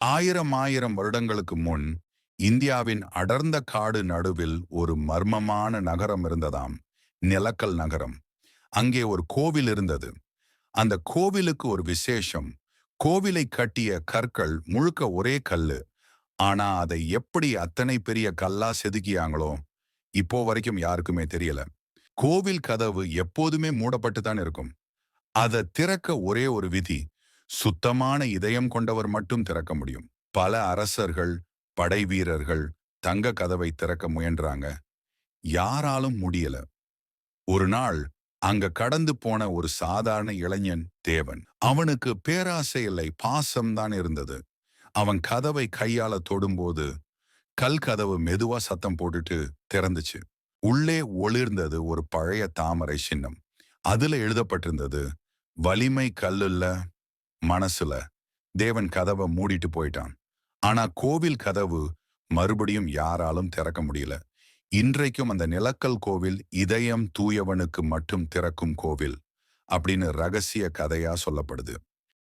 ஆயிரம் ஆயிரம் வருடங்களுக்கு முன் இந்தியாவின் அடர்ந்த காடு நடுவில் ஒரு மர்மமான நகரம் இருந்ததாம். நிலக்கல் நகரம். அங்கே ஒரு கோவில் இருந்தது. அந்த கோவிலுக்கு ஒரு விசேஷம். கோவிலை கட்டிய கற்கள் முழுக்க ஒரே கல்லு. ஆனா அதை எப்படி அத்தனை பெரிய கல்லா செதுக்கியாங்களோ இப்போ வரைக்கும் யாருக்குமே தெரியல. கோவில் கதவு எப்போதுமே மூடப்பட்டு தான் இருக்கும். அதை திறக்க ஒரே ஒரு விதி சுத்தமான இதயம் கொண்டவர் மட்டும் திறக்க முடியும். பல அரசர்கள் படை வீரர்கள் தங்க கதவை திறக்க முயன்றாங்க. யாராலும் முடியல. ஒரு நாள் அங்க கடந்து போன ஒரு சாதாரண இளைஞன் தேவன் அவனுக்கு பேராசை இல்லை பாசம்தான் இருந்தது. அவன் கதவை கையால தொடும்போது கல் கதவு மெதுவா சத்தம் போட்டுட்டு திறந்துச்சு. உள்ளே ஒளிர்ந்தது ஒரு பழைய தாமரை சின்னம். அதுல எழுதப்பட்டிருந்தது வலிமை கல்லுல்ல மனசுல தேவன் கதவை மூடிட்டு போயிட்டான். ஆனா கோவில் கதவு மறுபடியும் யாராலும் திறக்க முடியல. இன்றைக்கும் அந்த நிலக்கல் கோவில் இதயம் தூயவனுக்கு மட்டும் திறக்கும் கோவில் அப்படின்னு ரகசிய கதையா சொல்லப்படுது.